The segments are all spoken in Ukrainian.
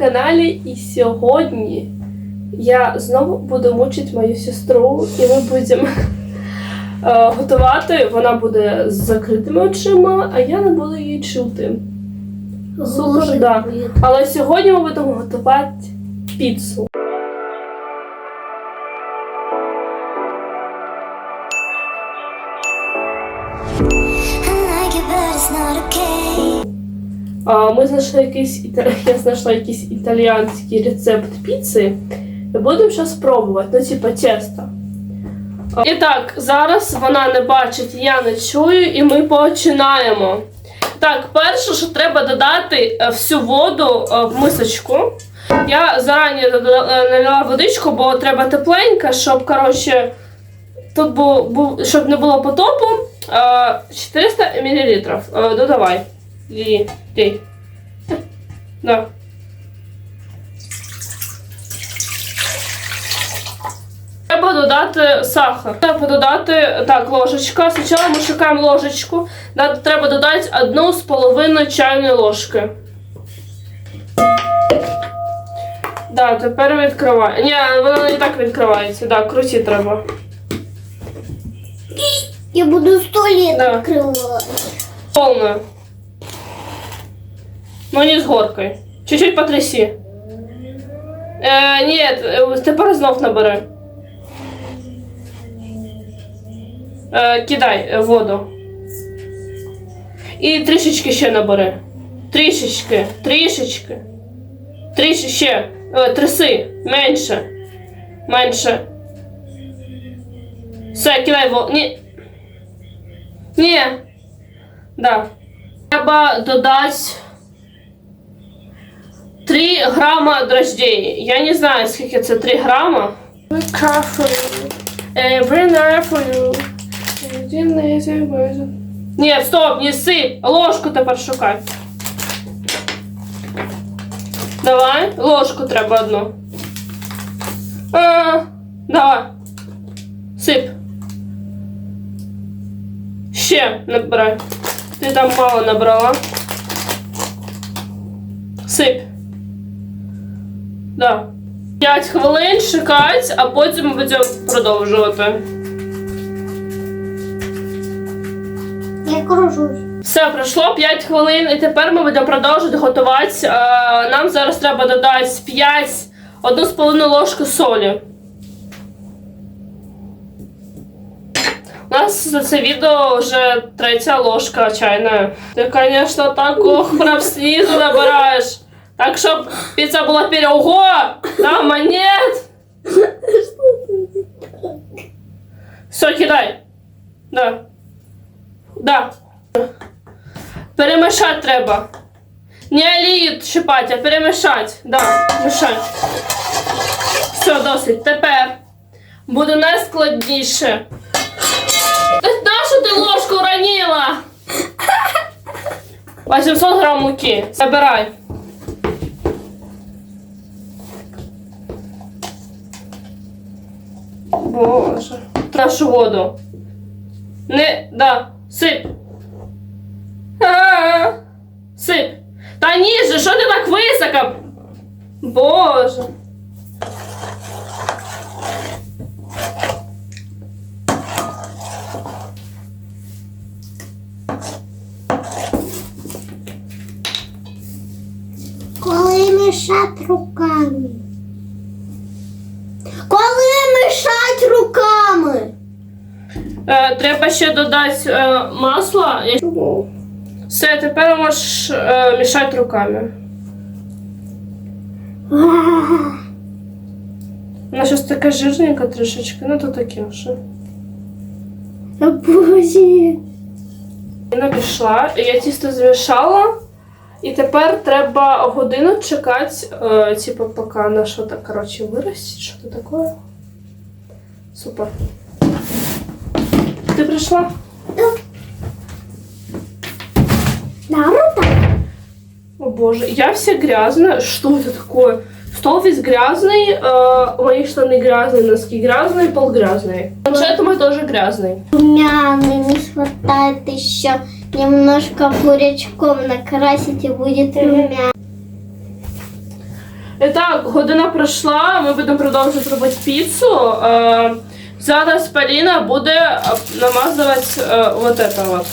каналі, і сьогодні я знову буду мучити мою сестру, і ми будемо е, готувати. Вона буде з закритими очима, а я не буду її чути. Супер, да. Але сьогодні ми будемо готувати піцу. Ми знайшли якийсь я знайшла якийсь італіянський рецепт піци. Будемо зараз пробувати, ну, типа тесто. І так, зараз вона не бачить, я не чую, і ми починаємо. Так, перше, що треба додати е, всю воду е, в мисочку. Я зарані е, налила водичку, бо треба тепленька, щоб коротше, тут був, щоб не було потопу. Е, 400 мл. Додавай. І ти. Да. Треба додати сахар. Треба додати так, ложечка. Спочатку ми шукаємо ложечку. Треба додати одну з половиною чайної ложки. Да, тепер відкривай. Ні, вона не так відкривається. Да, круті треба. Я буду сто лет Да. открывать. Полную. Но не с горкой. Чуть-чуть потряси. Ні, е, тепер знов набери. Е, кидай е, воду. І трішечки ще набери. Трішечки, трішечки. Трішечки ще. Е, тряси. Менше. Менше. Все, кидай воду. Ні. Ні. Да. Треба додати 3 грама дрождей. Я не знаю, скільки це 3 грама. Ні, стоп, не сип. Ложку тепер шукай. Давай, ложку треба одну. А, давай. Сип. Ще набирай. Ти там мало набрала. Сип. Да. 5 хвилин чекать, а потім будемо продовжувати. Я кружусь. Все, пройшло 5 хвилин, і тепер ми будемо продовжувати готувати. Е, Нам зараз треба додати 5, 1,5 ложки солі. У нас за це відео вже третя ложка чайна. Ти, звісно, так ох, прям снизу набираєш. Так, щоб піца була пірого, там монет. Все, кидай. Да. Да. Перемішати треба. Не олію щипати, а перемішати. Да, мішай. Все, досить. Тепер буде найскладніше. Та нашу ти ложку уронила? 800 грам муки. Забирай. Боже. Нашу воду. Не, да, сип. А, Сип. Та ніже, що ти так високо? Боже. Коли мішать руками. Е, треба ще додати е, масло. Все, тепер можеш е, мішати руками. Вона щось така жирненька трішечки, ну то таке вже. Боже. Вона пішла, я тісто змішала, і тепер треба годину чекати, е, типу, поки вона що то коротше, виросте, що то таке. Супер. Ти прийшла? Наруто? О боже, я вся грязная. Что это такое? Стол весь грязный, э, мои штаны грязные, носки грязные, пол грязный. Планшет мой тоже грязный. Румяный, не хватает еще немножко бурячком накрасить и будет румяный. І так, година пройшла, ми будемо продовжувати робити піцу. Е, зараз Поліна буде е, намазувати е, вот это вот.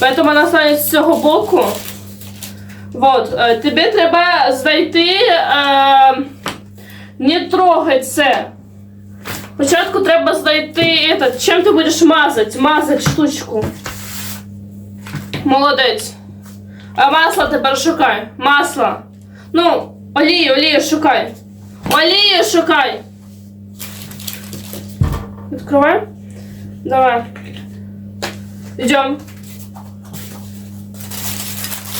Поэтому вона стане з цього боку. Вот, е, тобі треба знайти. Е, не трогай це. Спочатку треба знайти этот, чим ти будеш мазати, мазати штучку. Молодець. А масло тепер шукай. Масло. Ну, олію, олію шукай. Олію шукай. Відкривай. Давай. Идем.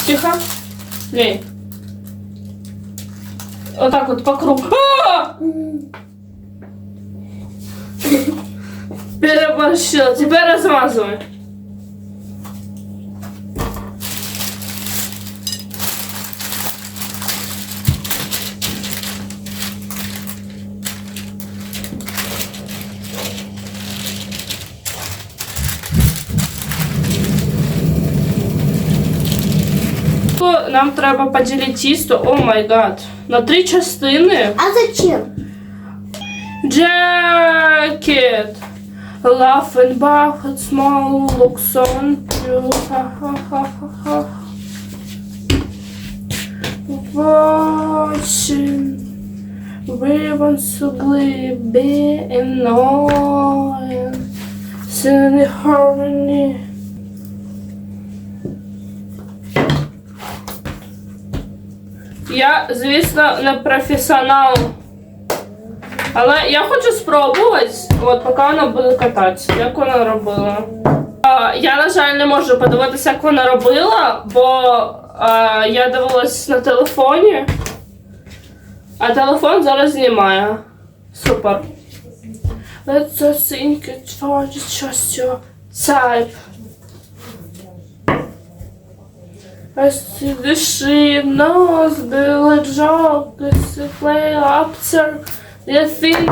Тихо. Лей. Вот так вот по кругу. А! Переборщила. Теперь размазывай. Нам треба поділити тісто, о май гад, на три частини. А зачем? Jacket. And small looks on you. Ha. Watching ribbons ugly be annoying. Singing harmony. Я, звісно, не професіонал. Але я хочу спробувати, от поки вона буде кататися, як вона робила. А, я, на жаль, не можу подивитися, як вона робила, бо а, я дивилась на телефоні, а телефон зараз знімає. Супер. Let's think it for.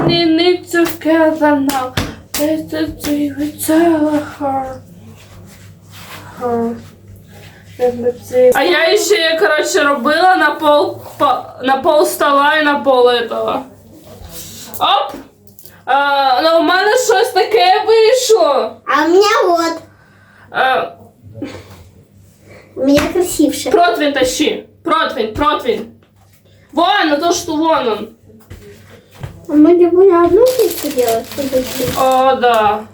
They need together now. Let the TV tell her. her. Let me see. А я ще, коротше, робила на пол, по- на пол стола і на пол этого. Оп! А, ну, у мене щось таке вийшло. А у меня вот. А, меня красивше. Противень тащи. Противень, противень. Вон, на то, что вон он. А мы не будем одну пиццу делать? О, да.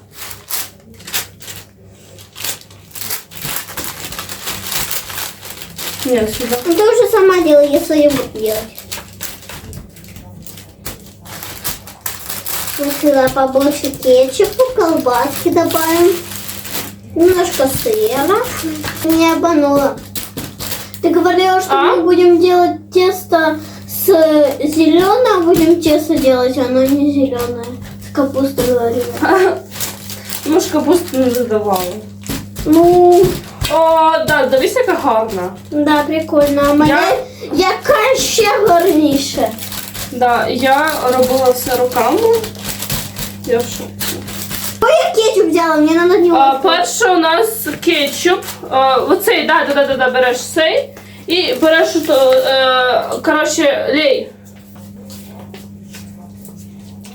Нет, сюда. Ну ты уже сама делай, я буду делать. Сюда побольше кетчупа, колбаски добавим. Немножко сыра. Не обманула. Ты говорила, что А? мы будем делать тесто с зеленым, а будем тесто делать, оно не зеленое. С капустой говорила. Може, капусту не додавала. Ну, О, да, дивись, яка гарна. да, прикольно. А моя Я- яка ще гарніше. Да, я робила все руками. Я в шоці. Я кетчуп взяла, мне надо не А, перше у нас кетчуп. А, оцей, да, да, да, да, да, береш цей. І береш ото, е, коротше, лей.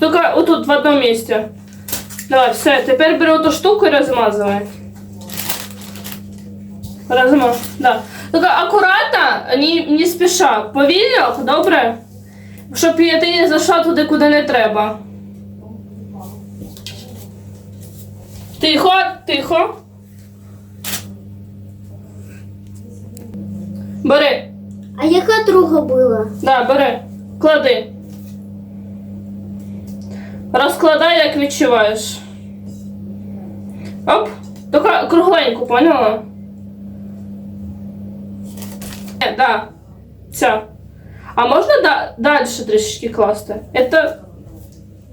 Тільки отут в одному місці. Давай, все, тепер бери оту штуку і розмазывай. Розмаз, да. Тільки акуратно, не, не спіша. Повільно, добре? Щоб ти не зайшла туди, куди не треба. Тихо, тихо. Бери. А яка друга була? Да, бери. Клади. Розкладай, як відчуваєш. Оп. Тільки кругленьку, поняла? Е, да. Ця. А можна да, далі трішечки класти? Это...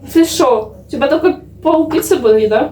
Це що? Тебе тільки пауки були, да?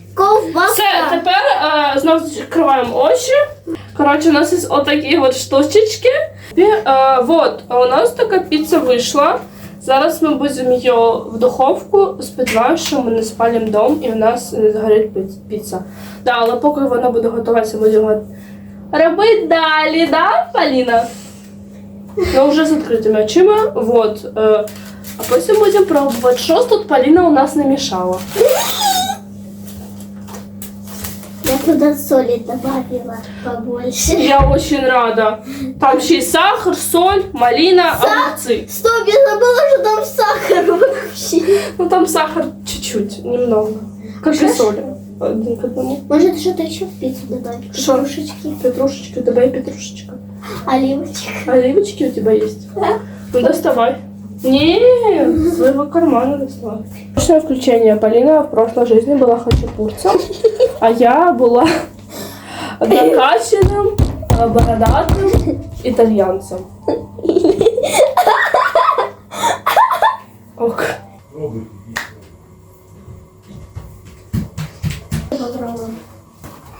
Ковбаса. Все, тепер е, знову закриваємо очі. Коротше, у нас є отакі от штучечки. І, е, вот, а у нас така піца вийшла. Зараз ми будемо її в духовку. Сподіваюся, що ми не спалимо дом і у нас не згорить піца. Да, але поки вона буде готуватися, будемо робити далі, да, Поліна? Ну, вже з відкритими очима. Вот. Е, а потім будемо пробувати, що тут Поліна у нас намішала. Я туда соли добавила побольше. Я очень рада. Там ще й сахар, соль, малина, огурцы. Стоп, я забыла, что там сахар вообще. Ну там сахар чуть-чуть, немного. Как и соли. Один к одному. Может что-то еще в пиццу добавить? Что? Петрушечки, Петрушечка, у тебя и петрушечка. оливочек. Оливочки у тебя есть? Да. Ну доставай. Не, своего кармана доставай. Точное включение. Полина в прошлой жизни была хачапурцем, а я была накачанным, э, бородатым итальянцем. Ок. Попробуем.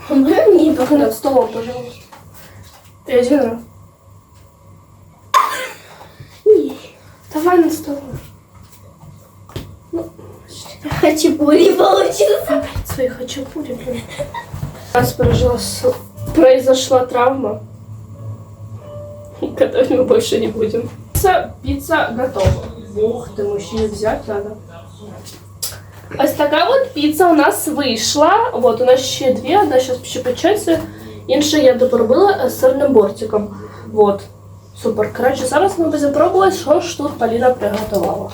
Мне Только над столом, пожалуйста. И один раз. Давай над столом. Хачапури получился. Свои хачапури, блин. У нас пережила с- произошла травма, которую мы больше не будем. Пицца, пицца готова. Ух ты, мужчине взять надо. Ось така от піца у нас вийшла. От у нас ще дві, одна зараз ще печеться, інша я доробила з сирним бортиком. От. Супер. Коротше, зараз ми будемо пробувати, що ж тут Поліна приготувала.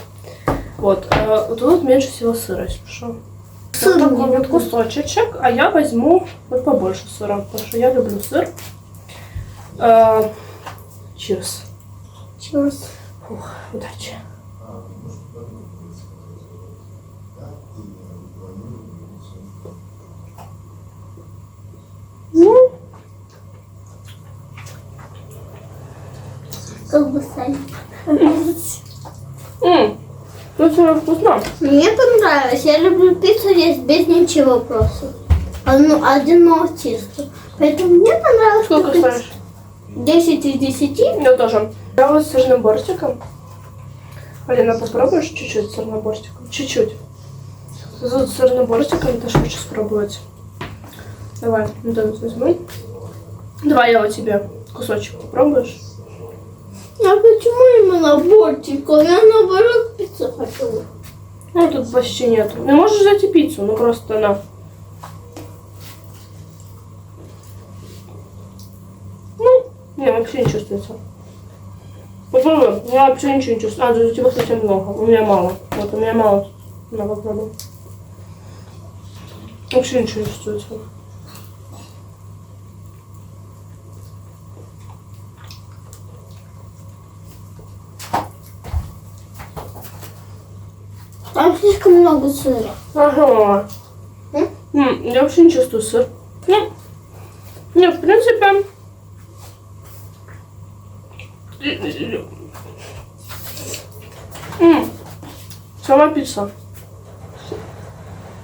От, е, тут менше всього сира, якщо що. Сыр Вот такой не вот кусочек, а я возьму вот побольше сыра, потому что я люблю сыр. Э, Cheers. Cheers. Фух, удачи. Ну, Колбаса. м, ну Все вкусно. Мне понравилось. Я люблю пиццу есть без ничего просто. Одну, одно тесто. Поэтому мне понравилось. Сколько купить ставишь? 10 из 10. Я тоже. Я вот с сырным бортиком. Алина, попробуешь чуть-чуть с сырным бортиком? Чуть-чуть. С сырным бортиком ты хочешь спробовать. Давай, вот этот возьму. Давай я вот тебе кусочек попробуешь. А почему именно бортик? Я наоборот пиццу хочу. Ну, тут почти нету. Ну, можешь взять и пиццу, ну просто на. Ну, не, вообще не чувствуется. Попробуй. Я вообще ничего не чувствую. А, тут у тебя совсем много. У меня мало. Вот, у меня мало. На, попробуй. Вообще ничего не чувствуется. Слишком много сыра. Ага. М? М, я вообще не чувствую сыр. Ну, не, в принципе... М, Сама пицца.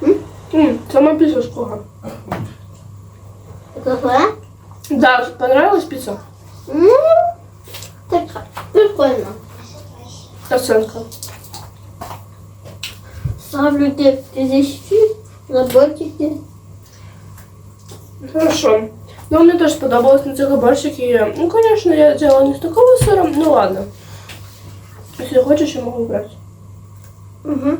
М? М, Сама пицца сколько? Какая? Да, понравилась пицца? Ну, так прикольно. Оценка. Ставлю 9 из 10 на бортике. Хорошо. Ну, мне тоже сподобалось на цих борщики. Ну, конечно, я делала не с такого сыра, ну ладно. Если хочешь, я могу брать. Угу.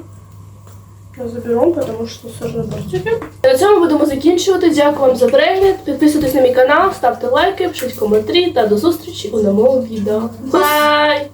Я заберу, тому що сир на бортики. На цьому будемо закінчувати. Дякую вам за перегляд. Підписуйтесь на мій канал, ставте лайки, пишіть коментарі та до зустрічі у новому відео. Бай!